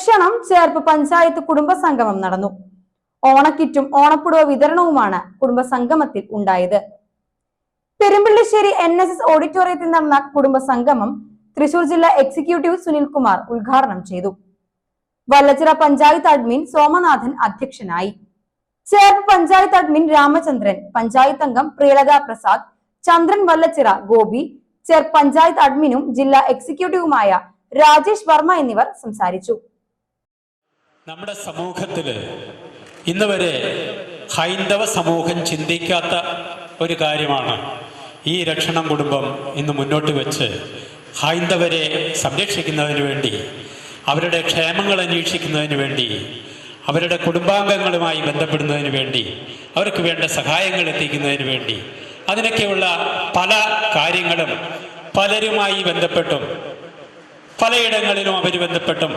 രക്ഷണം ചേർപ്പ് പഞ്ചായത്ത് കുടുംബ സംഗമം നടന്നു. ഓണക്കിറ്റും ഓണപ്പുടവ വിതരണവുമാണ് കുടുംബ സംഗമത്തിൽ ഉണ്ടായത്. പെരുമ്പിള്ളിശ്ശേരി എൻ എസ് എസ് ഓഡിറ്റോറിയത്തിൽ നടന്ന കുടുംബ സംഗമം തൃശൂർ ജില്ലാ എക്സിക്യൂട്ടീവ് സുനിൽകുമാർ ഉദ്ഘാടനം ചെയ്തു. വല്ലച്ചിറ പഞ്ചായത്ത് അഡ്മിൻ സോമനാഥൻ അധ്യക്ഷനായി. ചേർപ്പ് പഞ്ചായത്ത് അഡ്മിൻ രാമചന്ദ്രൻ പഞ്ചായത്ത് അംഗം പ്രിയലത പ്രസാദ് ചന്ദ്രൻ വല്ലച്ചിറ ഗോപി ചേർപ്പ് പഞ്ചായത്ത് അഡ്മിനും ജില്ലാ എക്സിക്യൂട്ടീവുമായ രാജേഷ് വർമ്മ എന്നിവർ സംസാരിച്ചു. നമ്മുടെ സമൂഹത്തിൽ ഇന്ന് വരെ ഹൈന്ദവ സമൂഹം ചിന്തിക്കാത്ത ഒരു കാര്യമാണ്. ഈ രക്ഷണം കുടുംബം ഇന്ന് മുന്നോട്ട് വെച്ച് ഹൈന്ദവരെ സംരക്ഷിക്കുന്നതിന് വേണ്ടി അവരുടെ ക്ഷേമങ്ങൾ അന്വേഷിക്കുന്നതിന് വേണ്ടി അവരുടെ കുടുംബാംഗങ്ങളുമായി ബന്ധപ്പെടുന്നതിന് വേണ്ടി അവർക്ക് വേണ്ട സഹായങ്ങൾ എത്തിക്കുന്നതിന് വേണ്ടി അതിനൊക്കെയുള്ള പല കാര്യങ്ങളും പലരുമായി ബന്ധപ്പെട്ടും പലയിടങ്ങളിലും അവർ ബന്ധപ്പെട്ടും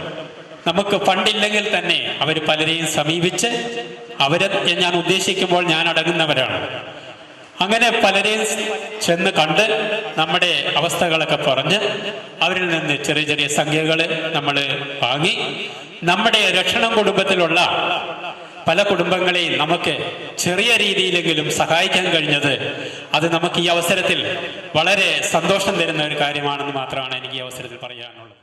നമുക്ക് ഫണ്ടില്ലെങ്കിൽ തന്നെ അവർ പലരെയും സമീപിച്ച് അവരെ ഞാൻ ഉദ്ദേശിക്കുമ്പോൾ ഞാൻ അടങ്ങുന്നവരാണ്. അങ്ങനെ പലരെയും ചെന്ന് കണ്ട് നമ്മുടെ അവസ്ഥകളൊക്കെ പറഞ്ഞ് അവരിൽ നിന്ന് ചെറിയ ചെറിയ സംഖ്യകൾ നമ്മൾ വാങ്ങി നമ്മുടെ രക്ഷണം കുടുംബത്തിലുള്ള പല കുടുംബങ്ങളെയും നമുക്ക് ചെറിയ രീതിയിലെങ്കിലും സഹായിക്കാൻ കഴിഞ്ഞത് അത് നമുക്ക് ഈ അവസരത്തിൽ വളരെ സന്തോഷം തരുന്ന ഒരു കാര്യമാണെന്ന് മാത്രമാണ് എനിക്ക് ഈ അവസരത്തിൽ പറയാനുള്ളത്.